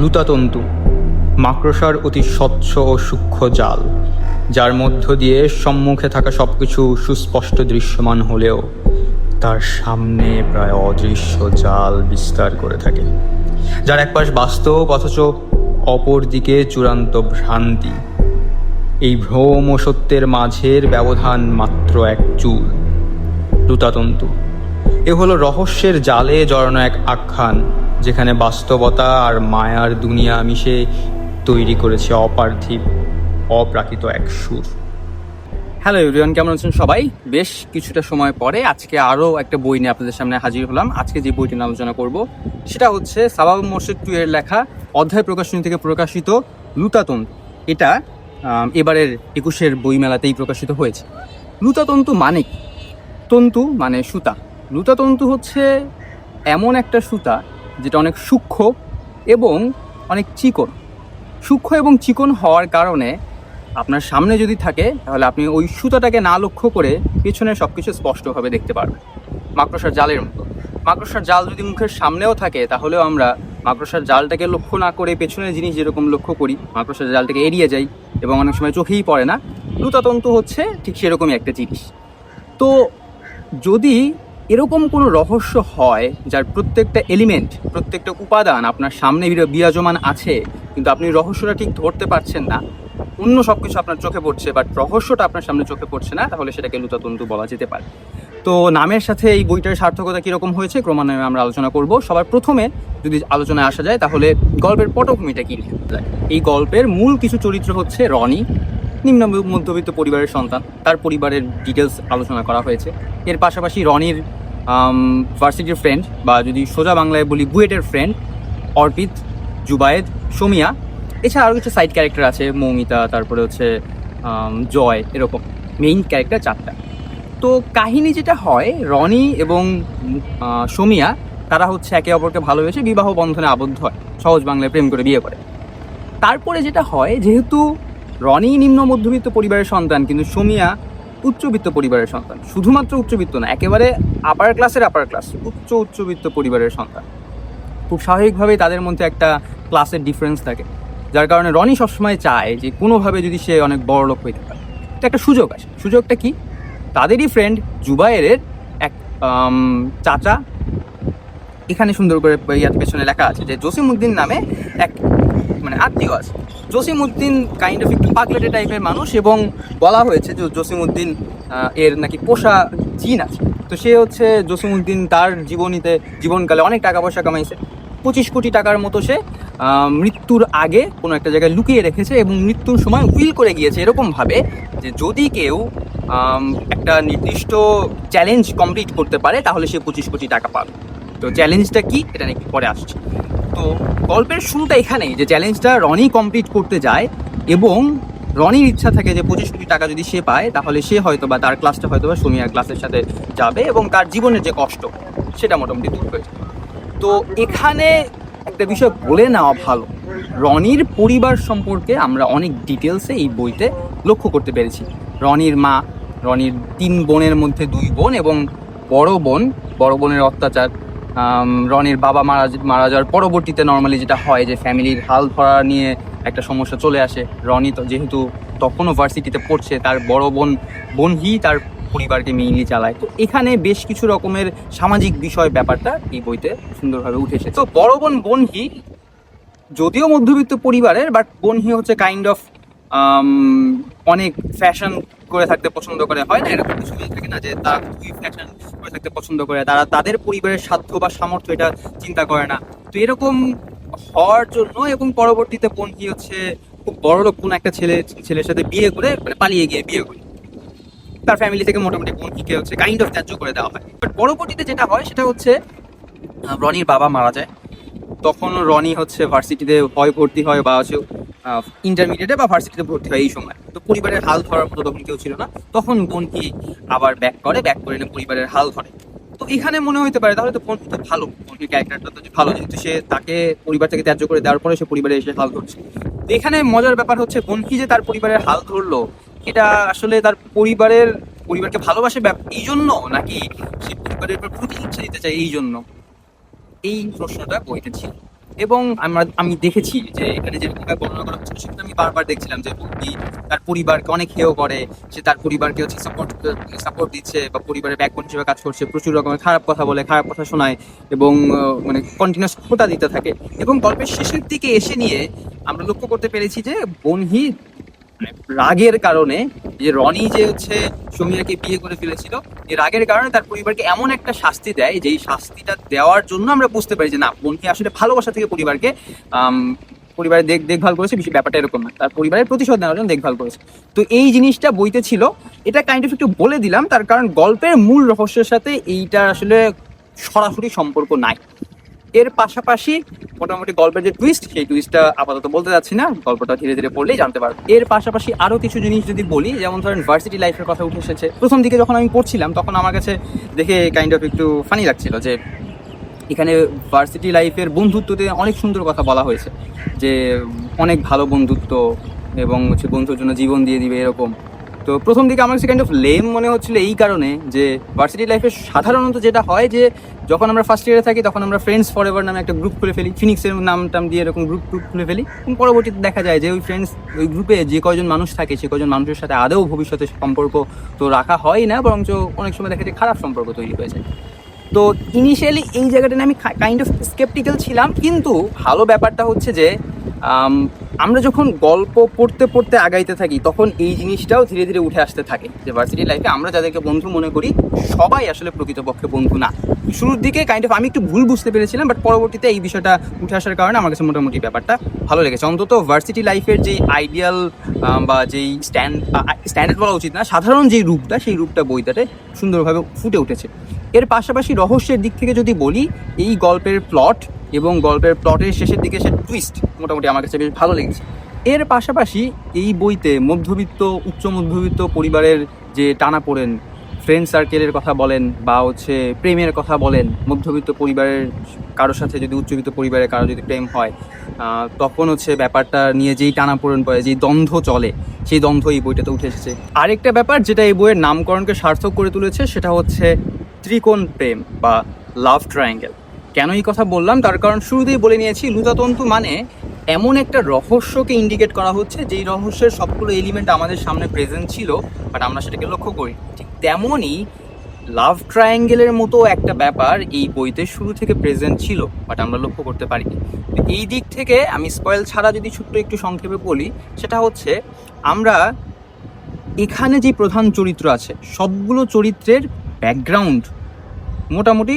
লুতাতন্তু মাকড়সার অতি স্বচ্ছ ও সূক্ষ্ম জাল, যার মধ্য দিয়ে সম্মুখে থাকা সব কিছু সুস্পষ্ট দৃশ্যমান হলেও তার সামনে প্রায় অদৃশ্য জাল বিস্তার করে থাকে, যার এক পাশ বাস্তব অথচ অপর দিকে চূড়ান্ত ভ্রান্তি। এই ভ্রম ও সত্যের মাঝের ব্যবধান মাত্র এক চুল। লুতাতন্তু এ হলো রহস্যের জালে জড়ানো এক আখ্যান যেখানে বাস্তবতা আর মায়ার দুনিয়া মিশে তৈরি করেছে অপার্থিব, অপ্রাকৃত এক সুর। হ্যালো এভরিওয়ান, কেমন আছেন সবাই? বেশ কিছুটা সময় পরে আজকে আরও একটা বই নিয়ে আপনাদের সামনে হাজির হলাম। আজকে যে বইটি আলোচনা করব, সেটা হচ্ছে সাবাব মোর্শেদ টু এর লেখা অধ্যায় প্রকাশনী থেকে প্রকাশিত লুতাতন্তু। এটা এবারের একুশের বইমেলাতেই প্রকাশিত হয়েছে। লুতাতন্তু মানে তন্তু মানে সুতা। লুতাতন্তু হচ্ছে এমন একটা সুতা যেটা অনেক সূক্ষ্ম এবং অনেক চিকন। সূক্ষ্ম এবং চিকন হওয়ার কারণে আপনার সামনে যদি থাকে, তাহলে আপনি ওই সুতাটাকে না লক্ষ্য করে পেছনে সব কিছু স্পষ্টভাবে দেখতে পারবেন। মাকড়সার জালের মতো। মাকড়সার জাল যদি মুখের সামনেও থাকে, তাহলেও আমরা মাকড়সার জালটাকে লক্ষ্য না করে পেছনের জিনিস যেরকম লক্ষ্য করি, মাকড়সার জালটাকে এড়িয়ে যাই এবং অনেক সময় চোখেই পড়ে না, লুতাতন্তু হচ্ছে ঠিক সেরকমই একটা জিনিস। তো যদি এরকম কোনো রহস্য হয় যার প্রত্যেকটা এলিমেন্ট প্রত্যেকটা উপাদান আপনার সামনে বিরাজমান আছে, কিন্তু আপনি রহস্যটা ঠিক ধরতে পারছেন না? অন্য সব কিছু আপনার চোখে পড়ছে বাট রহস্যটা আপনার সামনে চোখে পড়ছে না, তাহলে সেটাকে লুতাতন্তু বলা যেতে পারে। তো নামের সাথে এই বইটার সার্থকতা কীরকম হয়েছে, ক্রমান্বয়ে আমরা আলোচনা করব। সবার প্রথমে যদি আলোচনায় আসা যায়, তাহলে গল্পের পটভূমিটা কী এই গল্পের মূল কিছু চরিত্র হচ্ছে রনি, নিম্ন মধ্যবিত্ত পরিবারের সন্তান। তার পরিবারের ডিটেলস আলোচনা করা হয়েছে। এর পাশাপাশি রনির ভার্সিটির ফ্রেন্ড বা যদি সোজা বাংলায় বলি বুয়েটের ফ্রেন্ড অর্পিত, জুবায়েদ, সোমিয়া। এছাড়া আরও কিছু সাইড ক্যারেক্টার আছে, মৌমিতা, তারপরে হচ্ছে জয়, এরকম মেইন ক্যারেক্টার চারটা। তো কাহিনী যেটা হয়, রনি এবং সোমিয়া, তারা হচ্ছে একে অপরকে ভালোবেসে বিবাহ বন্ধনে আবদ্ধ হয়, সহজ বাংলায় প্রেম করে বিয়ে করে। তারপরে যেটা হয়, যেহেতু রনি নিম্ন মধ্যবিত্ত পরিবারের সন্তান, কিন্তু সোমিয়া উচ্চবিত্ত পরিবারের সন্তান। শুধুমাত্র উচ্চবিত্ত না, একেবারে আপার ক্লাসের আপার ক্লাস উচ্চ উচ্চবিত্ত পরিবারের সন্তান। খুব স্বাভাবিকভাবেই তাদের মধ্যে একটা ক্লাসের ডিফারেন্স থাকে, যার কারণে রনি সবসময় চায় যে কোনোভাবে যদি সে অনেক বড় লোক হইতে পারে এটা একটা সুযোগ আছে সুযোগটা কি? তাদেরই ফ্রেন্ড জুবায়ের এক চাচা, এখানে সুন্দর করে ইয়ার পেছনে লেখা আছে যে জসিমউদ্দিন নামে এক আত্মীয় আছে জসিমউদ্দিন কাইন্ড অফ একটু পাগলেটে টাইপের মানুষ এবং বলা হয়েছে যে জসিমউদ্দিন এর নাকি পোষা জিন আছে। তো সে হচ্ছে জসিমউদ্দিন, তার জীবনীতে, জীবনকালে অনেক টাকা পয়সা কামাইছে। পঁচিশ কোটি টাকার মতো সে মৃত্যুর আগে কোনো একটা জায়গায় লুকিয়ে রেখেছে এবং মৃত্যুর সময় উইল করে গিয়েছে এরকমভাবে যে যদি কেউ একটা নির্দিষ্ট চ্যালেঞ্জ কমপ্লিট করতে পারে, তাহলে সে পঁচিশ কোটি টাকা পাবে। তো চ্যালেঞ্জটা কি? এটা নাকি পরে আসছে। তো গল্পের শুরুটা এখানেই, যে চ্যালেঞ্জটা রনি কমপ্লিট করতে যায় এবং রনির ইচ্ছা থাকে যে পঁচিশ কোটি টাকা যদি সে পায়, তাহলে সে হয়তো বা তার ক্লাসটা হয়তো বা সোমিয়ার ক্লাসের সাথে যাবে এবং তার জীবনের যে কষ্ট, সেটা মোটামুটি দূর হয়ে তো এখানে একটা বিষয় বলে নেওয়া ভালো, রনির পরিবার সম্পর্কে আমরা অনেক ডিটেলসে এই বইতে লক্ষ্য করতে পেরেছি। রনির মা, রনির তিন বোনের মধ্যে দুই বোন এবং বড় বোন, বড় বোনের অত্যাচার রনির বাবা মারা মারা যাওয়ার পরবর্তীতে নর্মালি যেটা হয় যে ফ্যামিলির হাল ধরা নিয়ে একটা সমস্যা চলে আসে। রনি তো যেহেতু তখনও ভার্সিটিতে পড়ছে, তার বড় বোন, বোনই তার পরিবারকে মেইনলি চালায়। তো এখানে বেশ কিছু রকমের সামাজিক বিষয় ব্যাপারটা এই বইতে সুন্দরভাবে উঠে এসেছে। তো বড় বোন, বোনহি, যদিও মধ্যবিত্ত পরিবারের বাট বোনহি হচ্ছে কাইন্ড অফ অনেক ফ্যাশন করে থাকতে পছন্দ করে, হয় না এরকম কিছু থাকে না যে তারা খুবই ফ্যাশন করে থাকতে পছন্দ করে, তারা তাদের পরিবারের সাধ্য বা সামর্থ্য এটা চিন্তা করে না। তো এরকম হওয়ার জন্য এবং পরবর্তীতে বোনহি হচ্ছে খুব বড় লোক, কোনো একটা ছেলে, ছেলের সাথে বিয়ে করে মানে পালিয়ে গিয়ে বিয়ে করে। তার ফ্যামিলি থেকে মোটামুটি বোনকে হচ্ছে কাইন্ড অফ ত্যায্য করে দেওয়া হয়। বাট পরবর্তীতে যেটা হয়, সেটা হচ্ছে রনির বাবা মারা যায়। তখন রনি হচ্ছে ভার্সিটিতে হয় ভর্তি হয় বা হচ্ছে ইন্টারমিডিয়েটে বা ভার্সিটিতে ভর্তি হয় এই সময়। তো পরিবারের হাল ধরার মতো তখন কেউ ছিল না। তখন বোনকে আবার ব্যাক করে ব্যাক করে এনে পরিবারের হাল ধরে। তো এখানে মনে হতে পারে, তাহলে তো বোন তো ভালো। বোনের ক্যারেক্টারটা তো ভালো, যেহেতু সে তাকে পরিবার থেকে ত্যায্য করে দেওয়ার পরে সে পরিবারে এসে হাল ধরছে। তো এখানে মজার ব্যাপার হচ্ছে বোনকি যে তার পরিবারের হাল ধরলো এটা আসলে তার পরিবারের পরিবারকে ভালোবাসে এই জন্য? নাকি সে পরিবারের প্রতি ইচ্ছা দিতে চায় এই জন্য? এই প্রশ্নটা বইতে ছিল। এবং আমরা, আমি দেখেছি যে এখানে যে বর্ণনা করা হচ্ছে, সেটা আমি বারবার দেখছিলাম যে বন্দি তার পরিবারকে অনেক হেয় করে, সে তার পরিবারকে হচ্ছে সাপোর্ট সাপোর্ট দিচ্ছে বা পরিবারের ব্যাকবোন হিসেবে কাজ করছে, প্রচুর রকমের খারাপ কথা বলে, খারাপ কথা শোনায় এবং মানে কন্টিনিউস খোঁটা দিতে থাকে। এবং গল্পের শেষের দিকে এসে নিয়ে আমরা লক্ষ্য করতে পেরেছি যে বনহি রাগের কারণে যে রনি যে হচ্ছে সমীরাকে বিয়ে করে ফেলেছিল, এই রাগের কারণে তার পরিবারকে এমন একটা শাস্তি দেয় যেই শাস্তিটা দেওয়ার জন্য আমরা বুঝতে পারি যে না বোনকে আসলে ভালোবাসা থেকে পরিবারকে পরিবারের দেখ, দেখভাল করেছে বিষয় ব্যাপারটা এরকম না। তার পরিবারের প্রতিশোধ নেওয়ার জন্য দেখভাল করেছে। তো এই জিনিসটা বইতে ছিল। এটা কাইন্ড অফ একটু বলে দিলাম, তার কারণ গল্পের মূল রহস্যের সাথে এইটার আসলে সরাসরি সম্পর্ক নাই। এর পাশাপাশি মোটামুটি গল্পের যে টুইস্ট সেই টুইস্টটা আপাতত বলতে যাচ্ছি না। গল্পটা ধীরে ধীরে পড়লেই জানতে পারব। এর পাশাপাশি আরও কিছু জিনিস যদি বলি, যেমন ধরেন ভার্সিটি লাইফের কথা উঠে এসেছে। প্রথম দিকে যখন আমি পড়ছিলাম, তখন আমার কাছে দেখে কাইন্ড অফ একটু ফানি লাগছিল যে, এখানে ভার্সিটি লাইফের বন্ধুত্বতে অনেক সুন্দর কথা বলা হয়েছে। যে, অনেক ভালো বন্ধুত্ব এবং হচ্ছে বন্ধুর জন্য জীবন দিয়ে দিবে এরকম। তো প্রথম দিকে আমার কাছে কাইন্ড অফ লেম মনে হচ্ছিল এই কারণে যে ভার্সিটি লাইফে সাধারণত যেটা হয় যে যখন আমরা ফার্স্ট ইয়ারে থাকি তখন আমরা ফ্রেন্ডস ফর এভার নামে একটা গ্রুপ খুলে ফেলি ফিনিক্সের নাম টাম দিয়ে এরকম গ্রুপ গ্রুপ খুলে ফেলি। পরবর্তীতে দেখা যায় যে ওই ফ্রেন্ডস ওই গ্রুপে যে কয়জন মানুষ থাকে সে কয়জন মানুষের সাথে আদৌ ভবিষ্যতে সম্পর্ক তো রাখা হয় না, বরঞ্চ অনেক সময় দেখা যায় খারাপ সম্পর্ক তৈরি হয়ে যায়। তো ইনিশিয়ালি এই জায়গাটা আমি কাইন্ড অফ স্কেপটিক্যাল ছিলাম, কিন্তু ভালো ব্যাপারটা হচ্ছে যে আমরা যখন গল্প পড়তে পড়তে আগাইতে থাকি, তখন এই জিনিসটাও ধীরে ধীরে উঠে আসতে থাকে যে ভার্সিটি লাইফে আমরা যাদেরকে বন্ধু মনে করি, সবাই আসলে প্রকৃতপক্ষে বন্ধু না। শুরুর দিকে কাইন্ড অফ আমি একটু ভুল বুঝতে পেরেছিলাম বাট পরবর্তীতে এই বিষয়টা উঠে আসার কারণে আমার কাছে মোটামুটি ব্যাপারটা ভালো লেগেছে। অন্তত ভার্সিটি লাইফের যেই আইডিয়াল বা যেই স্ট্যান্ড স্ট্যান্ডার্ড বলা উচিত না, সাধারণ যেই রূপটা, সেই রূপটা বইটাতে সুন্দরভাবে ফুটে উঠেছে। এর পাশাপাশি রহস্যের দিক থেকে যদি বলি, এই গল্পের প্লট এবং গল্পের প্লটের শেষের দিকে সে টুইস্ট মোটামুটি আমার কাছে বেশ ভালো লেগেছে। এর পাশাপাশি এই বইতে মধ্যবিত্ত, উচ্চ মধ্যবিত্ত পরিবারের যে টানা পড়েন ফ্রেন্ড সার্কেলের কথা বলেন বা হচ্ছে প্রেমের কথা বলেন, মধ্যবিত্ত পরিবারের কারোর সাথে যদি উচ্চবিত্ত পরিবারের কারও যদি প্রেম হয় তখন হচ্ছে ব্যাপারটা নিয়ে যেই টানা পড়েন পড়ে, যেই দ্বন্দ্ব চলে, সেই দ্বন্দ্ব এই বইটাতে উঠে এসেছে। আরেকটা ব্যাপার যেটা এই বইয়ের নামকরণকে সার্থক করে তুলেছে, সেটা হচ্ছে ত্রিকোণ প্রেম বা লাভ ট্রায়াঙ্গেল কেন এই কথা বললাম? তার কারণ শুরুতেই বলে নিয়েছি, লুতাতন্তু মানে এমন একটা রহস্যকে ইন্ডিকেট করা হচ্ছে, যেই রহস্যের সবগুলো এলিমেন্ট আমাদের সামনে প্রেজেন্ট ছিল বাট আমরা সেটাকে লক্ষ্য করি ঠিক তেমনই লাভ ট্রায়াঙ্গেলের মতো একটা ব্যাপার এই বইতে শুরু থেকে প্রেজেন্ট ছিল বাট আমরা লক্ষ্য করতে পারিনি। তো এই দিক থেকে আমি স্পয়েল ছাড়া যদি ছোট্ট একটু সংক্ষেপে বলি, সেটা হচ্ছে আমরা এখানে যে প্রধান চরিত্র আছে, সবগুলো চরিত্রের ব্যাকগ্রাউন্ড মোটামুটি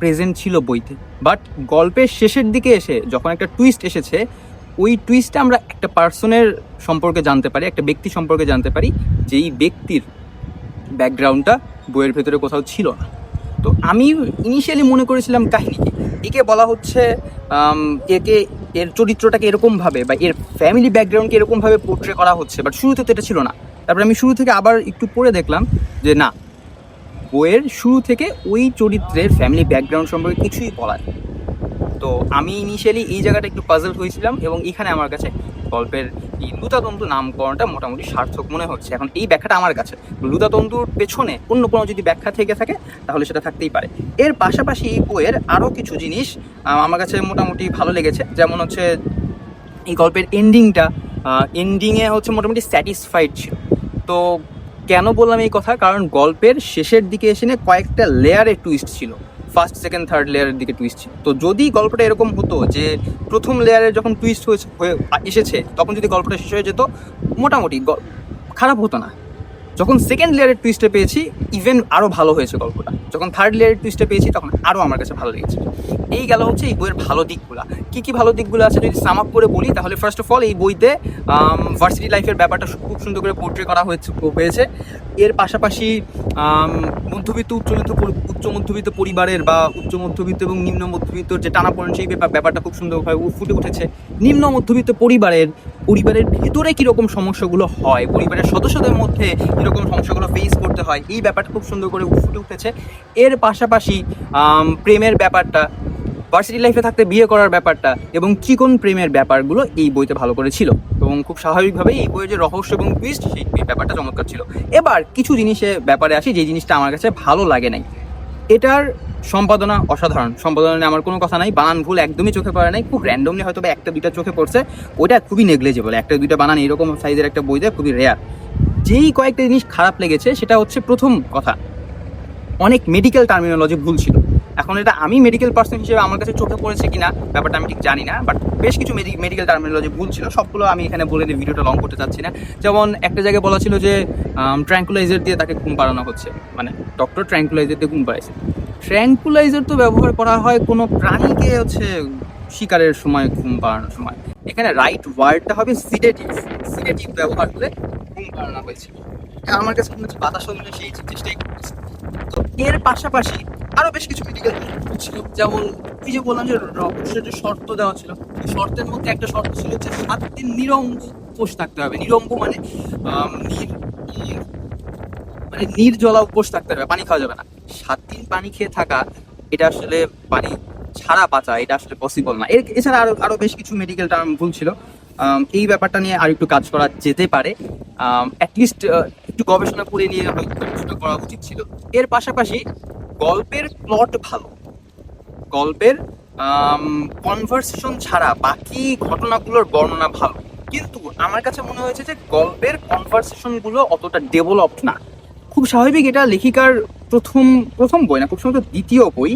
প্রেজেন্ট ছিল বইতে। বাট গল্পের শেষের দিকে এসে যখন একটা টুইস্ট এসেছে, ওই টুইস্টে আমরা একটা পার্সনের সম্পর্কে জানতে পারি, একটা ব্যক্তি সম্পর্কে জানতে পারি, যেই ব্যক্তির ব্যাকগ্রাউন্ডটা বইয়ের ভেতরে কোথাও ছিল না। তো আমি ইনিশিয়ালি মনে করেছিলাম কাহিনীকে একে বলা হচ্ছে একে এর চরিত্রটাকে এরকমভাবে বা এর ফ্যামিলি ব্যাকগ্রাউন্ডকে এরকমভাবে পোর্ট্রে করা হচ্ছে বাট শুরুতে তো এটা ছিল না। তারপরে আমি শুরু থেকে আবার একটু পড়ে দেখলাম যে না বইয়ের শুরু থেকে ওই চরিত্রের ফ্যামিলি ব্যাকগ্রাউন্ড সম্পর্কে কিছুই বলা নেই। তো আমি ইনিশিয়ালি এই জায়গাটা একটু পাজল হয়েছিলাম এবং এখানে আমার কাছে গল্পের এই লুতাতন্তু নামকরণটা মোটামুটি সার্থক মনে হচ্ছে। এখন এই ব্যাখ্যাটা আমার কাছে। লুতাতন্তুর পেছনে অন্য কোনো যদি ব্যাখ্যা থেকে থাকে, তাহলে সেটা থাকতেই পারে। এর পাশাপাশি এই বইয়ের আরও কিছু জিনিস আমার কাছে মোটামুটি ভালো লেগেছে। যেমন হচ্ছে এই গল্পের এন্ডিংটা এন্ডিংয়ে হচ্ছে মোটামুটি স্যাটিসফাইড ছিল। তো কেন বললাম এই কথা? কারণ গল্পের শেষের দিকে এসে নিয়ে কয়েকটা লেয়ারে টুইস্ট ছিল। ফার্স্ট সেকেন্ড থার্ড লেয়ারের দিকে টুইস্ট ছিল। তো যদি গল্পটা এরকম হতো যে প্রথম লেয়ারে যখন টুইস্ট হয়েছে, হয়ে এসেছে, তখন যদি গল্পটা শেষ হয়ে যেত, মোটামুটি খারাপ হতো না। যখন সেকেন্ড লেয়ারের টুইস্টে পেয়েছি ইভেন আরও ভালো হয়েছে গল্পটা। যখন থার্ড লেয়ারের টুইস্টে পেয়েছি, তখন আরও আমার কাছে ভালো লেগেছে। এই গেল হচ্ছে এই বইয়ের ভালো দিকগুলো। কী কী ভালো দিকগুলো আছে যদি সাম আপ করে বলি, তাহলে ফার্স্ট অফ অল এই বইতে ভার্সিটি লাইফের ব্যাপারটা খুব সুন্দর করে পোর্ট্রে করা হয়েছে হয়েছে। এর পাশাপাশি মধ্যবিত্ত পরি- উচ্চ মধ্যবিত্ত পরিবারের বা উচ্চ মধ্যবিত্ত এবং নিম্ন মধ্যবিত্ত যে টানাপোড়েন, সেই ব্যাপার- ব্যাপারটা খুব সুন্দরভাবে ফুটে উঠেছে। নিম্ন মধ্যবিত্ত পরিবারের পরিবারের ভেতরে কীরকম সমস্যাগুলো হয়? পরিবারের সদস্যদের মধ্যে কীরকম সমস্যাগুলো ফেস করতে হয়? এই ব্যাপারটা খুব সুন্দর করে ফুটে উঠেছে। এর পাশাপাশি প্রেমের ব্যাপারটা ভার্সিটি লাইফে থাকতে বিয়ে করার ব্যাপারটা এবং চিকন প্রেমের ব্যাপারগুলো এই বইতে ভালো করে ছিল। এবং খুব স্বাভাবিকভাবেই এই বইয়ের যে রহস্য এবং টুইস্ট সেই ব্যাপারটা চমৎকার ছিল। এবার কিছু জিনিসের ব্যাপারে আসি, যে জিনিসটা আমার কাছে ভালো লাগে নাই। এটার সম্পাদনা অসাধারণ। সম্পাদনা আমার কোনো কথা নাই, বানান ভুল একদমই চোখে পড়ে নাই, খুব র্যান্ডমলি হয়তো বা একটা দুইটা চোখে পড়ছে, ওটা খুবই নেগলেজেবল একটা দুইটা বানান এরকম সাইজের একটা বই দেয়, খুবই রেয়ার যেই কয়েকটা জিনিস খারাপ লেগেছে, সেটা হচ্ছে প্রথম কথা, অনেক মেডিকেল টার্মিনোলজি ভুল ছিল। এখন এটা আমি মেডিকেল পার্সন হিসেবে আমার কাছে চোখে পড়েছে কিনা, ব্যাপারটা আমি ঠিক জানি না বাট বেশ কিছু মেডিকেল টার্মিনোলজি ভুল ছিল। সবগুলো আমি এখানে বলে দিয়ে ভিডিওটা লং করতে চাচ্ছি না। যেমন একটা জায়গায় বলা ছিল যে ট্র্যাঙ্কুলাইজার দিয়ে তাকে ঘুম পাড়ানো হচ্ছে। মানে ডক্টর ট্র্যাঙ্কুলাইজার দিয়ে ঘুম পাড়াইছে। ট্র্যাঙ্কুলাইজার তো ব্যবহার করা হয় কোনো প্রাণীকে হচ্ছে শিকারের সময়, ঘুম পাড়ানোর সময়। এখানে রাইট ওয়ার্ডটা হবে সিডেটিভ সিডেটিভ ব্যবহার করে ঘুম পাড়ানো হয়েছিল। আমার কাছে মনে হচ্ছে বাতাস সেই চেষ্টাই তো এর পাশাপাশি আরও বেশ কিছু মেডিকেল ছিল। যেমন এই যে বললাম যে রহস্যের যে শর্ত দেওয়া ছিল শর্তের মধ্যে একটা শর্ত ছিল যে সাত দিন নিরঙ্গ উপোস থাকতে হবে। নিরঙ্গ মানে মানে নির্জলা উপোস থাকতে হবে, পানি খাওয়া যাবে না। সাত দিন পানি খেয়ে থাকা, এটা আসলে পানি ছাড়া বাঁচা, এটা আসলে পসিবল না। এর, এছাড়া আরও আরও বেশ কিছু মেডিকেল টার্ম ভুল ছিল। এই ব্যাপারটা নিয়ে আর একটু কাজ করা যেতে পারে। অ্যাটলিস্ট একটু গবেষণা করে নিয়ে করা উচিত ছিল। এর পাশাপাশি গল্পের প্লট ভালো। গল্পের কনভার্সেশন ছাড়া বাকি ঘটনাগুলোর বর্ণনা ভালো। কিন্তু আমার কাছে মনে হয়েছে যে গল্পের কনভার্সেশনগুলো অতটা ডেভেলপড না। খুব স্বাভাবিক এটা লেখিকার প্রথম প্রথম বই না, খুব সম্ভবত দ্বিতীয় বই,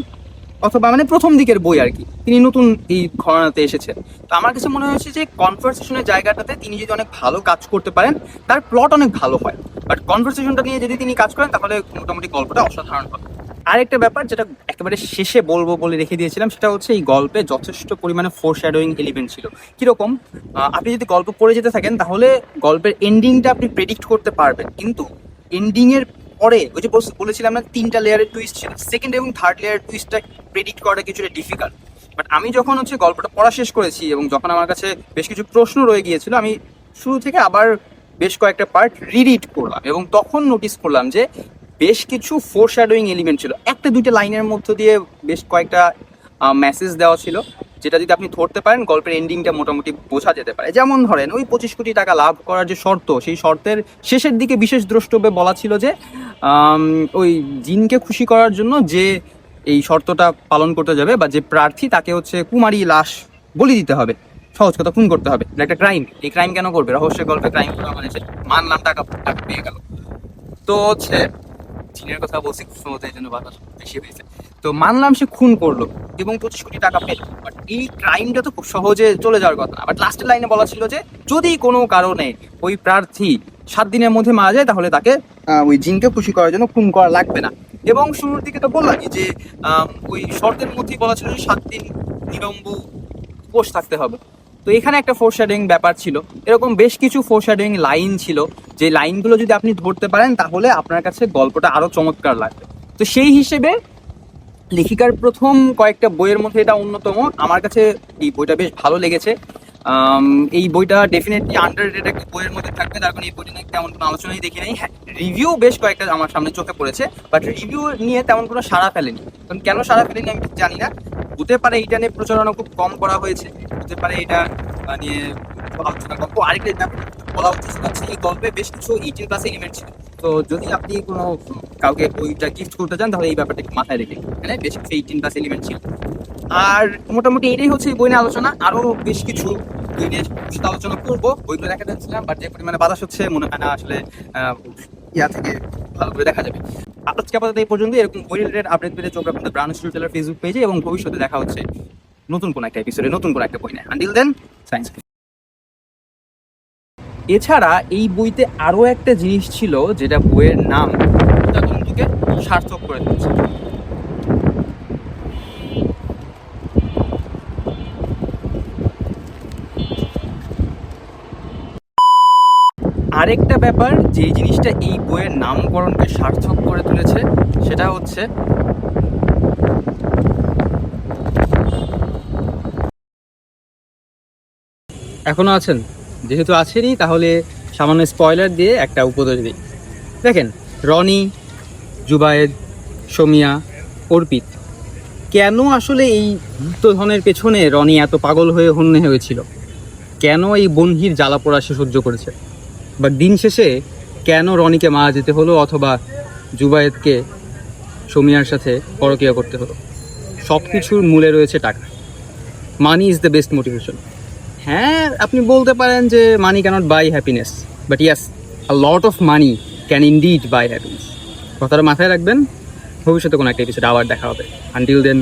অথবা মানে প্রথম দিকের বই আর কি। তিনি নতুন এই ঘরানাতে এসেছেন। তো আমার কাছে মনে হয়েছে যে কনভার্সেশনের জায়গাটাতে তিনি যদি অনেক ভালো কাজ করতে পারেন, তার প্লট অনেক ভালো হয়। বাট কনভার্সেশনটা নিয়ে যদি তিনি কাজ করেন, তাহলে মোটামুটি গল্পটা অসাধারণ হবে। আরেকটা ব্যাপার যেটা একেবারে শেষে বলব বলে রেখে দিয়েছিলাম, সেটা হচ্ছে এই গল্পে যথেষ্ট পরিমাণে ফোর শ্যাডোয়িং এলিমেন্ট ছিল। কীরকম? আপনি যদি গল্প পড়ে যেতে থাকেন, তাহলে গল্পের এন্ডিংটা আপনি প্রেডিক্ট করতে পারবেন। কিন্তু এন্ডিং এর পরে ওই যে বলেছিলাম না, তিনটা লেয়ারের টুইস্ট ছিল। সেকেন্ড এবং থার্ড লেয়ারের টুইস্টটা প্রেডিক্ট করাটা কিছুটা ডিফিকাল্ট বাট আমি যখন হচ্ছে গল্পটা পড়া শেষ করেছি এবং যখন আমার কাছে বেশ কিছু প্রশ্ন রয়ে গিয়েছিল, আমি শুরু থেকে আবার বেশ কয়েকটা পার্ট রিডিট করলাম এবং তখন নোটিস করলাম যে বেশ কিছু ফোর শ্যাডোয়িং এলিমেন্ট ছিল। একটা দুইটা লাইনের মধ্য দিয়ে বেশ কয়েকটা মেসেজ দেওয়া ছিল, যেটা যদি আপনি ধরতে পারেন, গল্পের এন্ডিংটা মোটামুটি বোঝা যেতে পারে। যেমন ধরেন, ওই পঁচিশ কোটি টাকা লাভ করার যে শর্ত, সেই শর্তের শেষের দিকে বিশেষ দ্রষ্টব্যে বলা ছিল যে ওই জিনকে খুশি করার জন্য যে এই শর্তটা পালন করতে যাবে বা যে প্রার্থী, তাকে হচ্ছে কুমারী লাশ বলি দিতে হবে। সহজ কথা, খুন করতে হবে। একটা ক্রাইম এই ক্রাইম কেন করবে? রহস্যের গল্পে ক্রাইম করা মানে মানলাম টাকা পেয়ে গেল। তো হচ্ছে চীনের কথা বলছি সম্ভবত জন্য বাতাস বেশি হয়েছে। তো মানলাম সে খুন করল এবং পঁচিশ কোটি টাকা পেল। বাট এই ক্রাইমটা তো খুব সহজে চলে যাওয়ার কথা বাট লাস্টের লাইনে বলা ছিল যে, যদি কোনো কারণে ওই প্রার্থী সাত দিনের মধ্যে মারা যায়, তাহলে তাকে ওই জিনকে খুশি করার জন্য খুন করা লাগবে না। এবং শুরুর দিকে তো বললাম যে ওই শর্তের মধ্যেই বলা ছিল যে সাত দিন নিরম্ব উপোস থাকতে হবে। তো এখানে একটা ফোরশ্যাডিং ব্যাপার ছিল। এরকম বেশ কিছু ফোরশ্যাডিং লাইন ছিল। যে লাইনগুলো যদি আপনি ধরতে পারেন, তাহলে আপনার কাছে গল্পটা আরও চমৎকার লাগবে। তো সেই হিসেবে লেখিকার প্রথম কয়েকটা বইয়ের মধ্যে এটা অন্যতম। আমার কাছে এই বইটা বেশ ভালো লেগেছে। এই বইটা ডেফিনেটলি আন্ডার একটা বইয়ের মধ্যে থাকবে। তার কারণ এই বইটা নিয়ে তেমন কোনো আলোচনাই দেখি নাই। হ্যাঁ রিভিউ বেশ কয়েকটা আমার সামনে চোখে পড়েছে। বাট রিভিউ নিয়ে তেমন কোনো সাড়া ফেলেনি। কারণ কেন সাড়া ফেলেনি আমি জানি না। হতে পারে এইটা নিয়ে প্রচারণা খুব কম করা হয়েছে, হতে পারে এটা নিয়ে আলোচনা কম আরেকটা ব্যাপার বলা হচ্ছে এই গল্পে বেশ কিছু এইটিন প্লাস এলিমেন্ট ছিল। তো যদি আপনি কোনো কাউকে বইটা গিফট করতে চান, তাহলে এই ব্যাপারটা মাথায় রেখে মানে বেশ কিছু এইটিন প্লাস এলিমেন্ট ছিল। আর মোটামুটি এটাই হচ্ছে এই বই নিয়ে আলোচনা। আরও বেশ কিছু বই নিয়ে আলোচনা করব। বইগুলো দেখা যাচ্ছিলাম বাট যে পরিমাণে বাতাস হচ্ছে, মনে হয় না আসলে ইয়া থেকে ভালো করে দেখা যাবে। আজকে আপাতত এই পর্যন্ত এরকম বই রিলেটেড আপডেট পেতে চোখ রাখুন ব্রাউন স্টুডিও টেলার ফেসবুক পেজে এবং ভবিষ্যতে দেখা হচ্ছে নতুন কোনো একটা এপিসোডে নতুন কোনো একটা বই নেয়। আন্টিল দেন সায়েন্স এছাড়া এই বইতে আরও একটা জিনিস ছিল, যেটা বইয়ের নাম বন্ধুকে সার্থক করে দিচ্ছে আরেকটা ব্যাপার, যে জিনিসটা এই বইয়ের নামকরণকে সার্থক করে তুলেছে, সেটা হচ্ছে এখনও আছেন? যেহেতু আছেনই, তাহলে সামান্য স্পয়লার দিয়ে একটা উপদেশ দিই। দেখেন, রনি জুবায়েদ সোমিয়া, অর্পিত, কেন আসলে এই গুপ্তধনের পেছনে রনি এত পাগল হয়ে হন্যে হয়েছিল? কেন এই বনহির জ্বালা পোড়া সে সহ্য করেছে? বা দিন শেষে কেন রনিকে মারা যেতে হলো অথবা জুবায়েদকে সৌমিয়ার সাথে পরকিয়া করতে হলো? সব কিছুর মূলে রয়েছে টাকা। Money is the best motivation হ্যাঁ আপনি বলতে পারেন যে money cannot buy happiness but yes a lot of money can indeed buy happiness কথাটা মাথায় রাখবেন, ভবিষ্যতে কোনো একটা এপিসোড আবার দেখা হবে। আনটিল দেন